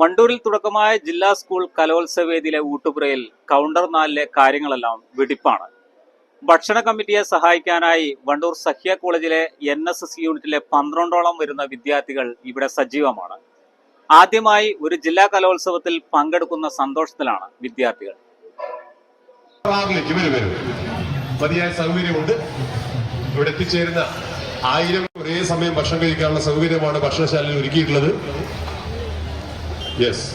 വണ്ടൂരിൽ തുടക്കമായ ജില്ലാ school കലോത്സവവേദിയിലെ ഊട്ടുപുരയിൽ counter നാലിലെ കാര്യങ്ങളെല്ലാം വെടിപ്പാണ്. ഭക്ഷണ കമ്മിറ്റിയെ സഹായിക്കാനായി വണ്ടൂർ സഹ്യ കോളേജിലെ എൻ എസ് എസ് യൂണിറ്റിലെ പന്ത്രണ്ടോളം വരുന്ന വിദ്യാർത്ഥികൾ ഇവിടെ സജീവമാണ്. ആദ്യമായി ഒരു ജില്ലാ കലോത്സവത്തിൽ പങ്കെടുക്കുന്ന സന്തോഷത്തിലാണ് വിദ്യാർത്ഥികൾ. ഇവിടെ എത്തിച്ചേരുന്ന ആയിരം ഒരേ സമയം ഭക്ഷണം കഴിക്കാനുള്ള സൗകര്യമാണ് ഭക്ഷണശാലയിൽ ഒരുക്കിയിട്ടുള്ളത്. യെസ്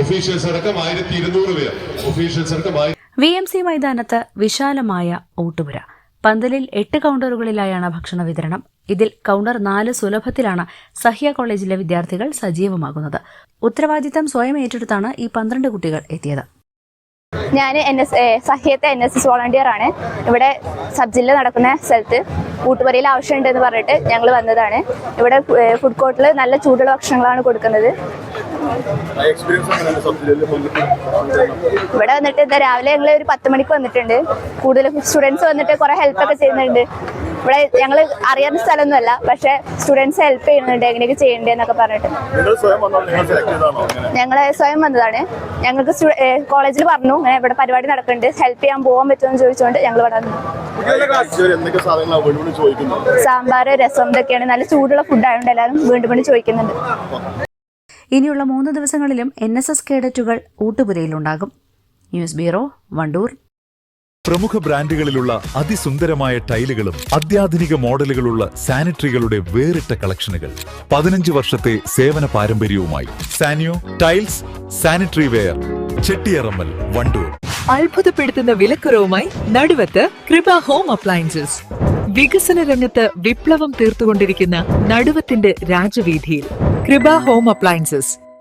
ഒഫീഷ്യൽസ് അടക്കം ആയിരത്തി ഇരുന്നൂറ് പേർ. ഒഫീഷ്യൽസ് അടക്കം വി എം സി മൈതാനത്ത് വിശാലമായ ഊട്ടുപുര. പന്തലിൽ എട്ട് കൗണ്ടറുകളിലായാണ് ഭക്ഷണ വിതരണം. ഇതിൽ കൗണ്ടർ നാല് സുലഭത്തിലാണ് സഹ്യ കോളേജിലെ വിദ്യാർത്ഥികൾ സജീവമാകുന്നത്. ഉത്തരവാദിത്തം സ്വയം ഏറ്റെടുത്താണ് ഈ പന്ത്രണ്ട് കുട്ടികൾ എത്തിയത്. ഞാൻ എൻ എസ് സഹ്യത്തെ എൻ എസ് എസ് വോളണ്ടിയർ ആണ്. ഇവിടെ സബ് ജില്ല നടക്കുന്ന സ്ഥലത്ത് ഊട്ടുപുരയിൽ ആവശ്യമുണ്ടെന്ന് പറഞ്ഞിട്ട് ഞങ്ങൾ വന്നതാണ്. ഇവിടെ ഫുഡ് കോർട്ടിൽ നല്ല ചൂടുള്ള ഭക്ഷണങ്ങളാണ് കൊടുക്കുന്നത്. ഇവിടെ വന്നിട്ട് എന്താ രാവിലെ ഞങ്ങൾ ഒരു പത്ത് മണിക്ക് വന്നിട്ടുണ്ട്. കൂടുതൽ സ്റ്റുഡൻസ് വന്നിട്ട് കുറെ ഹെൽപ്പ് ഒക്കെ ചെയ്യുന്നുണ്ട്. ഇവിടെ ഞങ്ങൾ അറിയാവുന്ന സ്ഥലമൊന്നുമല്ല പക്ഷെ സ്റ്റുഡൻസ് ഹെൽപ്പ് ചെയ്യുന്നുണ്ട് എങ്ങനെയൊക്കെ ചെയ്യണ്ടെന്നൊക്കെ പറഞ്ഞിട്ട്. ഞങ്ങൾ സ്വയം വന്നതാണ്. ഞങ്ങൾക്ക് കോളേജിൽ പറഞ്ഞു ഇങ്ങനെ ഇവിടെ പരിപാടി നടക്കുന്നുണ്ട് ഹെൽപ്പ് ചെയ്യാൻ പോകാൻ പറ്റുമെന്ന് ചോദിച്ചുകൊണ്ട് ഞങ്ങൾ ഇവിടെ വന്നു. സാമ്പാർ രസം ഇതൊക്കെയാണ്. നല്ല ചൂടുള്ള ഫുഡ് ആയതുകൊണ്ട് എല്ലാവരും വീണ്ടും വീണ്ടും ചോദിക്കുന്നുണ്ട്. ഇനിയുള്ള മൂന്ന് ദിവസങ്ങളിലും എൻ എസ് എസ് കേഡറ്റുകൾ ഊട്ടുപുരയിലുണ്ടാകും. News bureau Wandoor. പ്രമുഖ ബ്രാൻഡുകളിലുള്ള അതിസുന്ദരമായ ടൈലുകളും അത്യാധുനിക മോഡലുകളുള്ള സാനിറ്ററികളുടെ വേറിട്ട കളക്ഷനുകൾ. പതിനഞ്ച് വർഷത്തെ സേവന പാരമ്പര്യവുമായി Sanio tiles sanitary ware Chettiyarammal Wandoor. അത്ഭുതപ്പെടുത്തുന്ന വിലക്കുറവുമായി നടുവത്ത് കൃപ ഹോം അപ്ലയൻസസ്. വികസന രംഗത്ത് വിപ്ലവം തീർത്തുകൊണ്ടിരിക്കുന്ന നടുവത്തിന്റെ രാജവീതിയിൽ കൃപ ഹോം അപ്ലയൻസസ്.